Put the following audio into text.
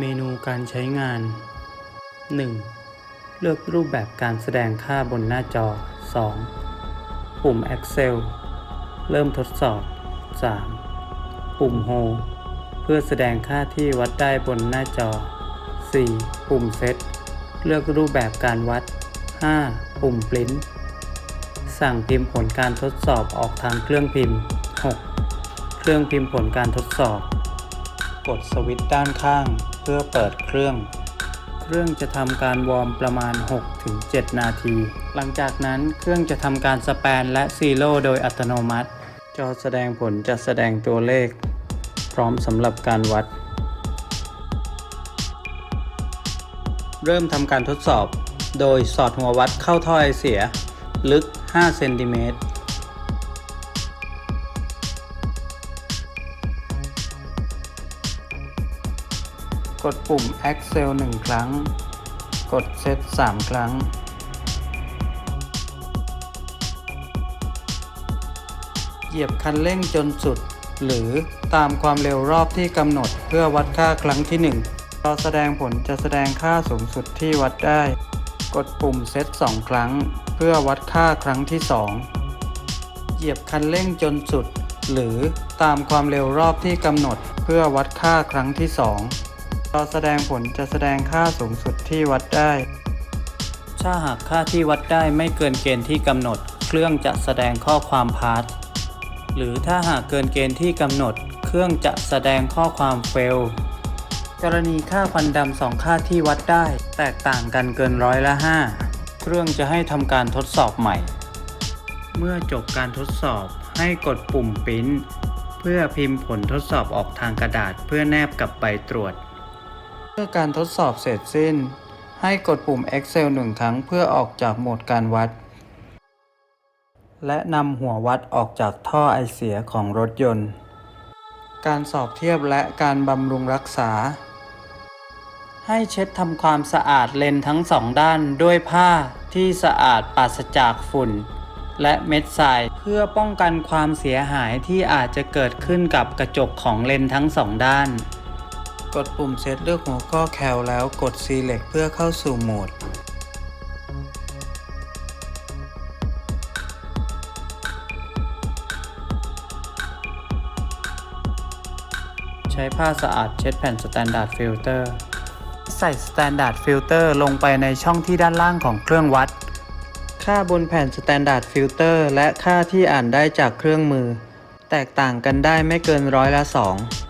เมนูการใช้งาน 1. เลือกรูปแบบการแสดงค่าบนหน้าจอ 2. ปุ่ม Excel เริ่มทดสอบ 3. ปุ่ม Home เพื่อแสดงค่าที่วัดได้บนหน้าจอ 4. ปุ่ม Set เลือกรูปแบบการวัด 5. ปุ่ม Print สั่งพิมพ์ผลการทดสอบออกทางเครื่องพิมพ์ 6. เครื่องพิมพ์ผลการทดสอบ กดสวิตช์ด้านข้าง เพื่อเปิดเครื่อง เครื่องจะทำการวอร์มประมาณ 6-7 นาที หลังจากนั้นเครื่องจะทำการสแปนและซีโร่โดยอัตโนมัติ จอแสดงผลจะแสดงตัวเลข พร้อมสำหรับการวัด เริ่มทำการทดสอบ โดยสอดหัววัดเข้าท่อไอเสีย ลึก 5 เซนติเมตร กดปุ่ม Excel 1 ครั้ง กด Set 3 ครั้ง เหยียบคันเร่งจนสุด หรือตามความเร็วรอบที่กำหนดเพื่อวัดค่าครั้งที่1จอแสดงผลจะแสดงค่าสูงสุดที่วัดได้ กดปุ่ม Set 2 ครั้ง เพื่อวัดค่าครั้งที่ 2 เหยียบคันเร่งจนสุด หรือตามความเร็วรอบที่กำหนดเพื่อวัดค่าครั้งที่ 2 จอแสดงผลจะแสดงค่าสูงสุดที่วัดได้ ถ้าหากค่าที่วัดได้ไม่เกินเกณฑ์ที่กำหนด เครื่องจะแสดงข้อความพาสหรือถ้าหากเกินเกณฑ์ที่กำหนด เครื่องจะแสดงข้อความเฟลกรณีค่าควันดำสองค่าที่วัดได้ แตกต่างกันเกินร้อยละ5เครื่องจะให้ทำการทดสอบใหม่ เมื่อจบการทดสอบให้กดปุ่มปริ้นเพื่อพิมพ์ผลทดสอบออกทางกระดาษเพื่อแนบกับใบตรวจ เมื่อการทดสอบเสร็จสิ้น ให้กดปุ่ม Excel หนึ่งครั้งเพื่อออกจากโหมดการวัด และนำหัววัดออกจากท่อไอเสียของรถยนต์ การสอบเทียบและการบำรุงรักษา ให้เช็ดทำความสะอาดเลนทั้งสองด้านด้วยผ้าที่สะอาดปราศจากฝุ่น และเม็ดทรายเพื่อป้องกันความเสียหายที่อาจจะเกิดขึ้นกับกระจกของเลนทั้งสองด้าน กดปุ่มเซตเลือกหัวข้อแคลแล้วกด Select เพื่อเข้าสู่โหมด ใช้ผ้าสะอาดเช็ดแผ่น Standard Filter ใส่ Standard Filter ลงไปในช่องที่ด้านล่างของเครื่องวัด ค่าบนแผ่น Standard Filter และค่าที่อ่านได้จากเครื่องมือ แตกต่างกันได้ไม่เกินร้อยละ2